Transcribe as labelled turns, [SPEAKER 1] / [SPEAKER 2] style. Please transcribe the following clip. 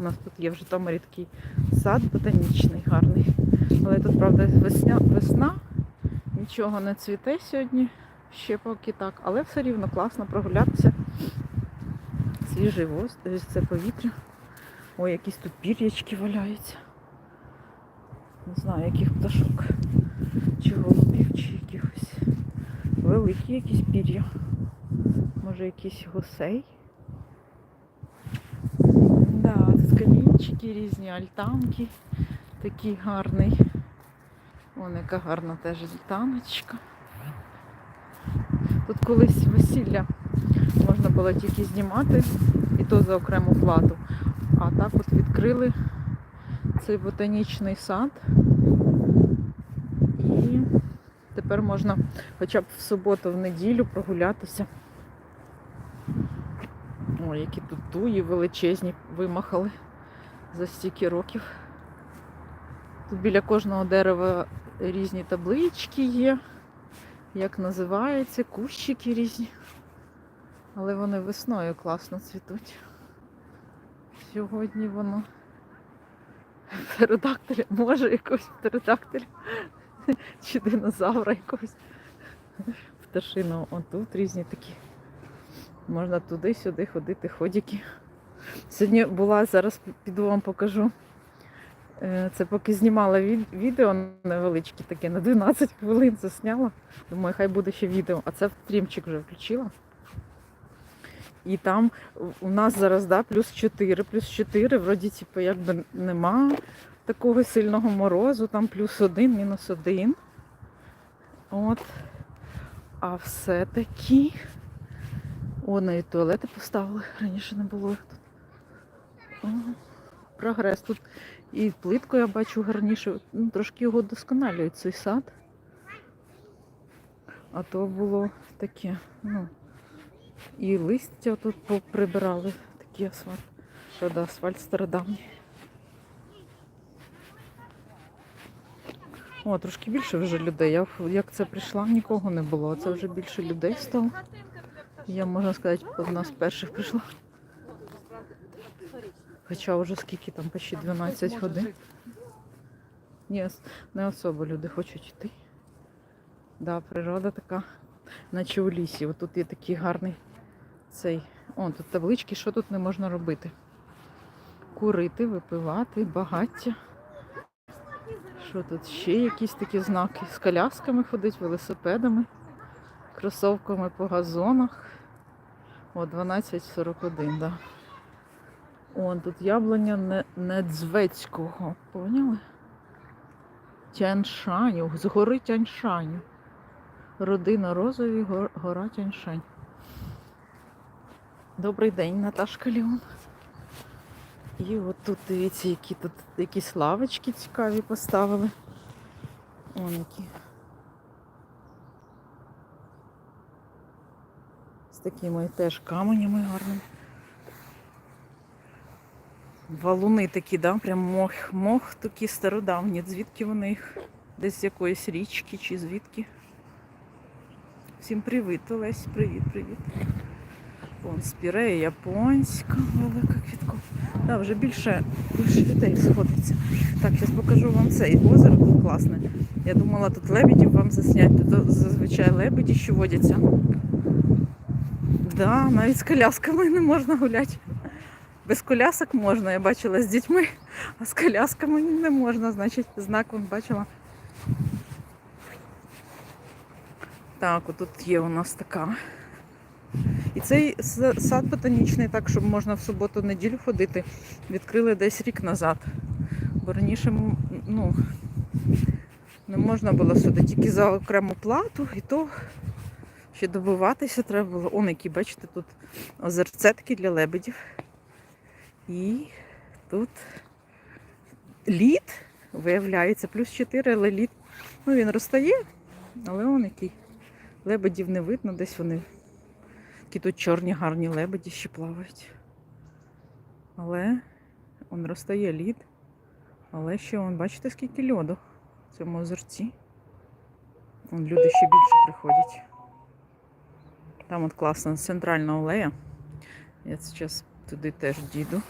[SPEAKER 1] У нас тут є в Житомирі такий сад ботанічний, гарний. Але тут, правда, весня, весна, нічого не цвіте сьогодні, ще поки так, але все рівно класно прогулятися. Свіжий воздух, це повітря. Ой, якісь тут пір'ячки валяються. Не знаю, яких пташок. Чи голубів, чи якихось. Великі якісь пір'я. Може якісь гусей. Да, тут камінчики різні, альтанки. Такий гарний. Вон яка гарна теж альтаночка. Тут колись весілля можна було тільки знімати, і то за окрему плату. А так от відкрили цей ботанічний сад. І тепер можна хоча б в суботу, в неділю прогулятися. Ой, які тут туї величезні вимахали за стільки років. Тут біля кожного дерева різні таблички є, як називається, кущики різні. Але вони весною класно цвітуть. Сьогодні воно птеродактиля, може якогось птеродактиля чи динозавра якогось. Пташину отут різні такі. Можна туди-сюди ходити, ходики. Сьогодні була, зараз піду вам покажу. Е, Це поки знімала відео невеличке таке, на 12 хвилин засняла. Думаю, хай буде ще відео. А це стрімчик вже включила. І там у нас зараз да, плюс 4, плюс 4, вроді, типу, якби нема такого сильного морозу, там плюс 1, мінус 1. От. А все-таки. О, навіть туалети поставили, раніше не було. Прогрес тут. І плитку я бачу гарніше. Ну, трошки його досконалюють цей сад. А то було таке, ну. І листя тут поприбирали, такий асфальт. Правда, асфальт стародавній. О, трошки більше вже людей. Я як це прийшла, нікого не було. Це вже більше людей стало. Я можна сказати, одна з перших прийшла. Хоча вже скільки там, почти 12 годин. Ні, не особо люди хочуть йти. Да, природа така, наче у лісі. От тут є такий гарний цей. О, тут таблички, що тут не можна робити. Курити, випивати, багаття. Що тут ще якісь такі знаки? З колясками ходить, велосипедами, кросовками по газонах. О, 12.41, да. О, тут яблуня не, Недзвецького. Поняли? Тяньшаню, з гори Тяньшаню. Родина Розові, гор- гора Тяньшань. Добрий день, Наташка Леон. І от тут дивіться, які тут якісь лавочки цікаві поставили. Вон які. З такими теж каменями гарними. Валуни такі, да? Прям мох, мох такі стародавні. Звідки вони їх? Десь з якоїсь річки чи звідки? Всім привіт, Олесь, привіт, привіт. Вон спірея японська, велика квітко. Да, вже більше, більше людей сходиться. Так, зараз покажу вам це. І озеро тут класне. Я думала, тут лебедів вам засняти. Тут зазвичай лебеді, що водяться. Да, навіть з колясками не можна гуляти. Без колясок можна, я бачила з дітьми, а з колясками не можна, значить, знак вон бачила. Так, отут є у нас така. І цей сад ботанічний, так, щоб можна в суботу-неділю ходити, відкрили десь рік назад. Бо раніше ну, не можна було сюди, тільки за окрему плату, і то ще добиватися треба було. Он які, бачите, тут озерце такі для лебедів. І тут лід виявляється, плюс 4, але лід. Ну, він розтає, але он який. Лебедів не видно, десь вони. Такі тут чорні гарні лебеді ще плавають. Але он розтає лід. Але ще он, бачите, скільки льоду в цьому озерці. Вон люди ще більше приходять. Там от класна центральна алея. Я зараз tudo tá é perdido.